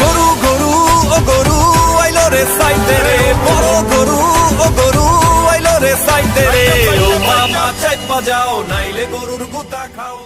গরু গরু, ও গরু, আইলো রে সাইতে রে। বড় গরু, ও গরু, আইলো রে সাইতে রে। ও মামা চাইপা যাও নাইলে গরুর গুতা খাও